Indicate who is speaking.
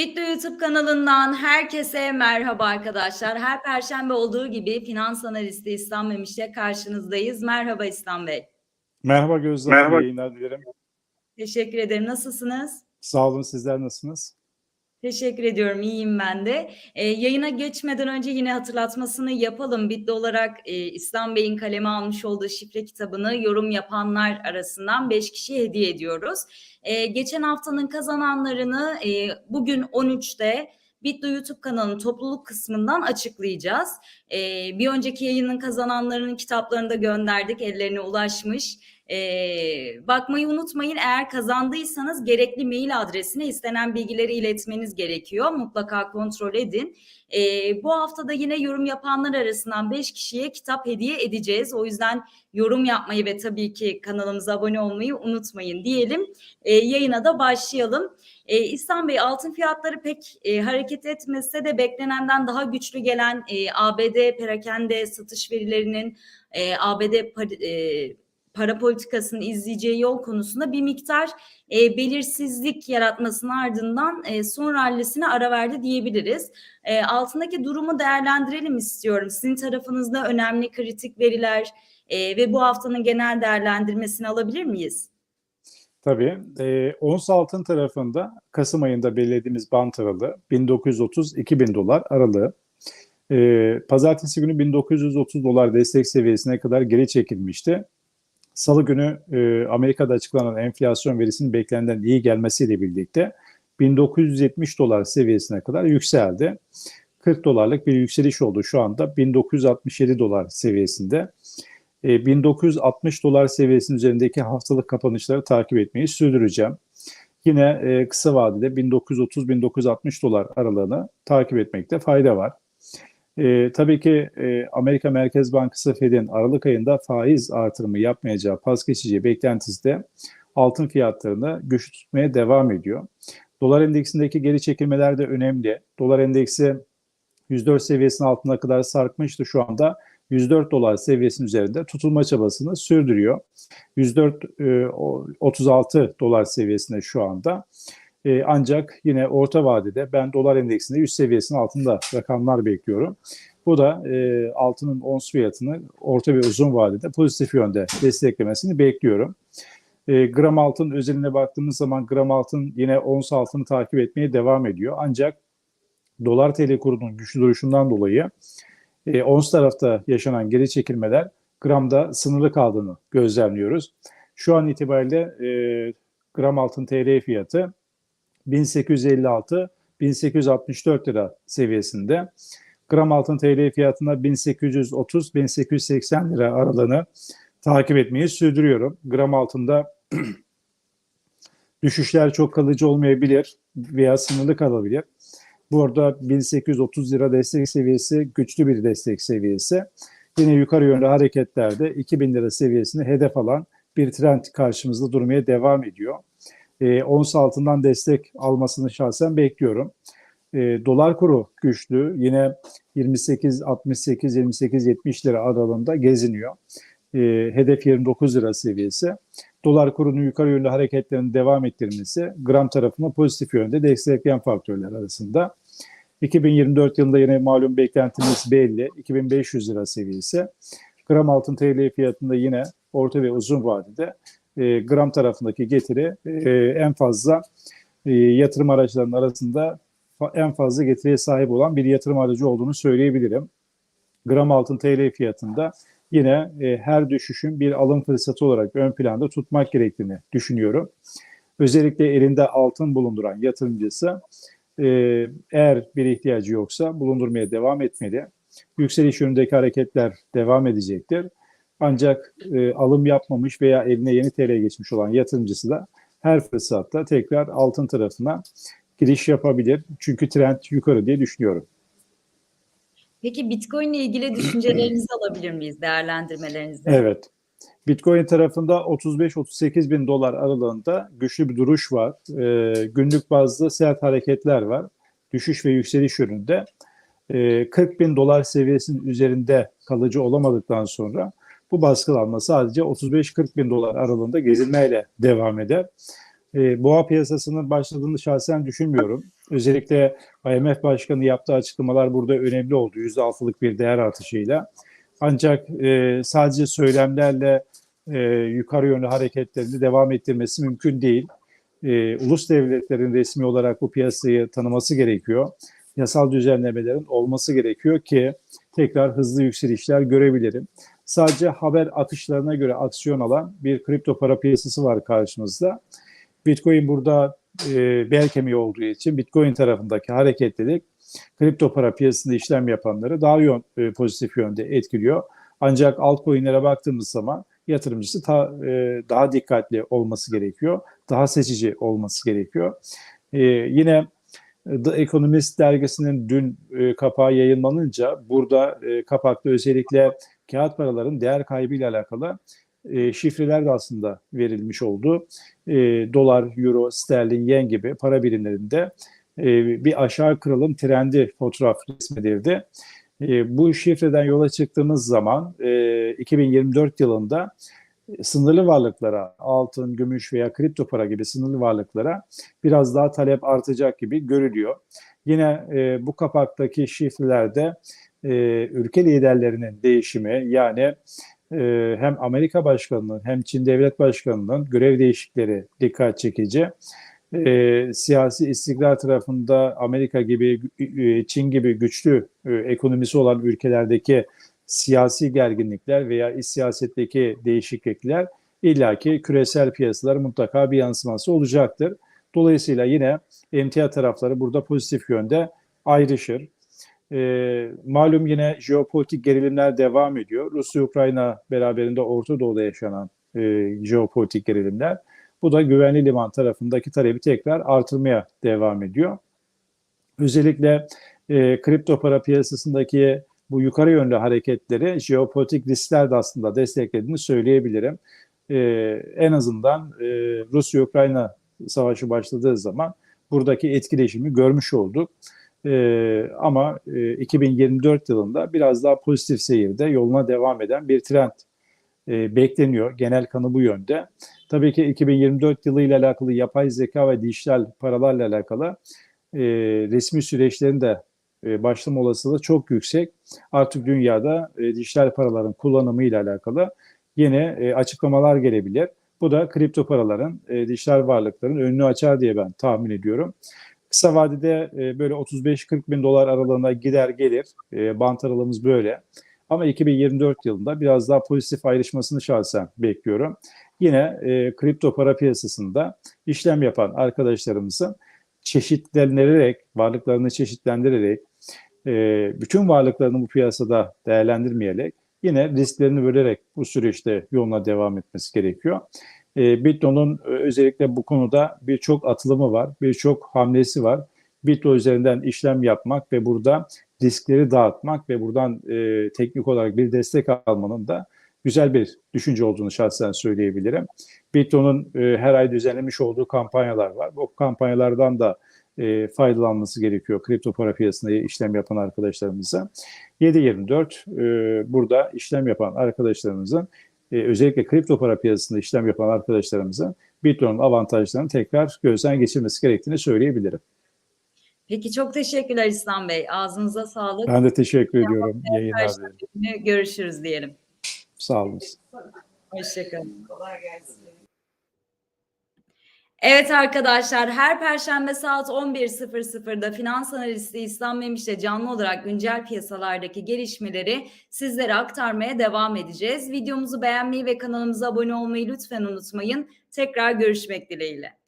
Speaker 1: Bitlo YouTube kanalından herkese merhaba arkadaşlar. Her perşembe olduğu gibi finans analisti İslam Memiş'le karşınızdayız. Merhaba İslam Bey.
Speaker 2: Merhaba Gözde
Speaker 3: Merhaba.
Speaker 2: Yayınlar dilerim.
Speaker 1: Teşekkür ederim. Nasılsınız?
Speaker 2: Sağ olun, sizler nasılsınız?
Speaker 1: Teşekkür ediyorum. İyiyim ben de. Ee, yayına geçmeden önce yine hatırlatmasını yapalım. Bitli olarak e, İslam Bey'in kaleme almış olduğu şifre kitabını yorum yapanlar arasından 5 kişi hediye ediyoruz. Ee, geçen haftanın kazananlarını e, bugün 13'te Bitlo YouTube kanalının topluluk kısmından açıklayacağız. Ee, bir önceki yayının kazananlarının kitaplarını da gönderdik. Ellerine ulaşmış. Ee, bakmayı unutmayın. Eğer kazandıysanız gerekli mail adresine istenen bilgileri iletmeniz gerekiyor. Mutlaka kontrol edin. Ee, bu hafta da yine yorum yapanlar arasından 5 kişiye kitap hediye edeceğiz. O yüzden yorum yapmayı ve tabii ki kanalımıza abone olmayı unutmayın diyelim. Ee, yayına da başlayalım. Ee, İhsan Bey altın fiyatları pek e, hareket etmese de beklenenden daha güçlü gelen e, ABD perakende satış verilerinin e, ABD par- e, para politikasının izleyeceği yol konusunda bir miktar e, belirsizlik yaratmasının ardından e, son rallisine ara verdi diyebiliriz. E, altındaki durumu değerlendirelim istiyorum. Sizin tarafınızda önemli kritik veriler e, ve bu haftanın genel değerlendirmesini alabilir miyiz?
Speaker 2: Tabii. E, ons altın tarafında Kasım ayında belirlediğimiz bant aralığı 1930-2000 dolar aralığı. E, pazartesi günü 1930 dolar destek seviyesine kadar geri çekilmişti. Salı günü e, Amerika'da açıklanan enflasyon verisinin beklenenden iyi gelmesiyle birlikte 1970 dolar seviyesine kadar yükseldi. 40 dolarlık bir yükseliş oldu şu anda 1967 dolar seviyesinde. E, 1960 dolar seviyesinin üzerindeki haftalık kapanışları takip etmeyi sürdüreceğim. Yine e, kısa vadede 1930-1960 dolar aralığını takip etmekte fayda var. E, tabii ki e, Amerika Merkez Bankası Fed'in Aralık ayında faiz artırımı yapmayacağı, pas geçeceği beklentisi de altın fiyatlarını güçlü tutmaya devam ediyor. Dolar endeksindeki geri çekilmeler de önemli. Dolar endeksi 104 seviyesinin altına kadar sarkmıştı şu anda. 104 dolar seviyesinin üzerinde tutulma çabasını sürdürüyor. 104 e, o- 36 dolar seviyesinde şu anda. E, ancak yine orta vadede ben dolar endeksinde 100 seviyesinin altında rakamlar bekliyorum. Bu da e, altının ons fiyatını orta ve uzun vadede pozitif yönde desteklemesini bekliyorum. E, gram altın özeline baktığımız zaman gram altın yine ons altını takip etmeye devam ediyor. Ancak dolar TL kurunun güçlü duruşundan dolayı e, ons tarafta yaşanan geri çekilmeler gramda sınırlı kaldığını gözlemliyoruz. Şu an itibariyle e, gram altın TL fiyatı 1856-1864 lira seviyesinde. Gram altın TL fiyatında 1830-1880 lira aralığını takip etmeyi sürdürüyorum. Gram altında düşüşler çok kalıcı olmayabilir veya sınırlı kalabilir. Burada 1830 lira destek seviyesi güçlü bir destek seviyesi. Yine yukarı yönlü hareketlerde 2000 lira seviyesini hedef alan bir trend karşımızda durmaya devam ediyor. E, ons altından destek almasını şahsen bekliyorum. E, dolar kuru güçlü. Yine 28 68 28 70 lira aralığında geziniyor. E, hedef 29 lira seviyesi. Dolar kurunun yukarı yönlü hareketlerinin devam ettirmesi gram tarafını pozitif yönde destekleyen faktörler arasında. 2024 yılında yine malum beklentimiz belli. 2500 lira seviyesi. Gram altın TL fiyatında yine orta ve uzun vadede e, gram tarafındaki getiri e, en fazla e, yatırım araçlarının arasında en fazla getiriye sahip olan bir yatırım aracı olduğunu söyleyebilirim. Gram altın TL fiyatında yine e, her düşüşün bir alım fırsatı olarak ön planda tutmak gerektiğini düşünüyorum. Özellikle elinde altın bulunduran yatırımcısı eğer bir ihtiyacı yoksa bulundurmaya devam etmeli. Yükseliş yönündeki hareketler devam edecektir. Ancak e, alım yapmamış veya eline yeni TL geçmiş olan yatırımcısı da her fırsatta tekrar altın tarafına giriş yapabilir. Çünkü trend yukarı diye düşünüyorum.
Speaker 1: Peki Bitcoin ile ilgili düşüncelerinizi alabilir miyiz, değerlendirmelerinizi?
Speaker 2: Evet. Bitcoin tarafında 35-38 bin dolar aralığında güçlü bir duruş var. Ee, günlük bazda sert hareketler var. Düşüş ve yükseliş yönünde. Ee, 40 bin dolar seviyesinin üzerinde kalıcı olamadıktan sonra bu baskılanma sadece 35-40 bin dolar aralığında gezinmeyle devam eder. E, boğa piyasasının başladığını şahsen düşünmüyorum. Özellikle IMF Başkanı yaptığı açıklamalar burada önemli oldu. %6'lık bir değer artışıyla. Ancak e, sadece söylemlerle e, yukarı yönlü hareketlerini devam ettirmesi mümkün değil. E, ulus devletlerin resmi olarak bu piyasayı tanıması gerekiyor. Yasal düzenlemelerin olması gerekiyor ki tekrar hızlı yükselişler görebilirim. Sadece haber akışlarına göre aksiyon alan bir kripto para piyasası var karşımızda. Bitcoin burada e, bel kemiği olduğu için Bitcoin tarafındaki hareketlilik kripto para piyasasında işlem yapanları daha yön, e, pozitif yönde etkiliyor. Ancak altcoin'lere baktığımız zaman yatırımcısı ta, e, daha dikkatli olması gerekiyor. Daha seçici olması gerekiyor. E, yine The Economist dergisinin dün e, kapağı yayınlanınca burada e, kapakta özellikle kağıt paraların değer kaybıyla alakalı e, şifreler de aslında verilmiş oldu. E, dolar, euro, sterlin, yen gibi para birimlerinde e, bir aşağı kırılım trendi fotoğraf resmedildi. E, bu şifreden yola çıktığımız zaman e, 2024 yılında sınırlı varlıklara, altın, gümüş veya kripto para gibi sınırlı varlıklara biraz daha talep artacak gibi görülüyor. Yine e, bu kapaktaki şifrelerde e, ülke liderlerinin değişimi yani e, hem Amerika Başkanı'nın hem Çin Devlet Başkanı'nın görev değişikleri dikkat çekici. E, siyasi istikrar tarafında Amerika gibi, e, Çin gibi güçlü e, ekonomisi olan ülkelerdeki siyasi gerginlikler veya iç siyasetteki değişiklikler illaki küresel piyasalar mutlaka bir yansıması olacaktır. Dolayısıyla yine emtia tarafları burada pozitif yönde ayrışır. E, malum yine jeopolitik gerilimler devam ediyor. Rusya-Ukrayna beraberinde Orta Doğu'da yaşanan e, jeopolitik gerilimler. Bu da güvenli liman tarafındaki talebi tekrar artırmaya devam ediyor. Özellikle e, kripto para piyasasındaki bu yukarı yönlü hareketleri jeopolitik riskler de aslında desteklediğini söyleyebilirim. E, en azından e, Rusya-Ukrayna savaşı başladığı zaman buradaki etkileşimi görmüş olduk. E, ama e, 2024 yılında biraz daha pozitif seyirde yoluna devam eden bir trend e, bekleniyor. Genel kanı bu yönde. Tabii ki 2024 yılı ile alakalı yapay zeka ve dijital paralarla alakalı e, resmi süreçlerin de e, başlama olasılığı çok yüksek. Artık dünyada e, dijital paraların kullanımı ile alakalı yeni e, açıklamalar gelebilir. Bu da kripto paraların, e, dijital varlıkların önünü açar diye ben tahmin ediyorum. Kısa vadede e, böyle 35-40 bin dolar aralığına gider gelir. E, bant aralığımız böyle. Ama 2024 yılında biraz daha pozitif ayrışmasını şahsen bekliyorum. Yine e, kripto para piyasasında işlem yapan arkadaşlarımızın çeşitlendirerek, varlıklarını çeşitlendirerek, e, bütün varlıklarını bu piyasada değerlendirmeyerek, yine risklerini bölerek bu süreçte yoluna devam etmesi gerekiyor. E, Bitlo'nun e, özellikle bu konuda birçok atılımı var, birçok hamlesi var. Bitlo üzerinden işlem yapmak ve burada riskleri dağıtmak ve buradan e, teknik olarak bir destek almanın da güzel bir düşünce olduğunu şahsen söyleyebilirim. Bitlo'nun e, her ay düzenlemiş olduğu kampanyalar var. Bu kampanyalardan da e, faydalanması gerekiyor kripto para piyasasında işlem yapan arkadaşlarımıza. 7.24 e, burada işlem yapan arkadaşlarımızın e, özellikle kripto para piyasasında işlem yapan arkadaşlarımızın Bitlo'nun avantajlarını tekrar gözden geçirmesi gerektiğini söyleyebilirim.
Speaker 1: Peki çok teşekkürler İslam Bey. Ağzınıza sağlık.
Speaker 2: Ben de teşekkür ediyorum. Yayınlar dilerim.
Speaker 1: Görüşürüz diyelim.
Speaker 2: Sağ olun.
Speaker 1: Hoşçakalın. Kolay gelsin. Evet arkadaşlar her perşembe saat 11.00'da finans analisti İslam Memiş'le canlı olarak güncel piyasalardaki gelişmeleri sizlere aktarmaya devam edeceğiz. Videomuzu beğenmeyi ve kanalımıza abone olmayı lütfen unutmayın. Tekrar görüşmek dileğiyle.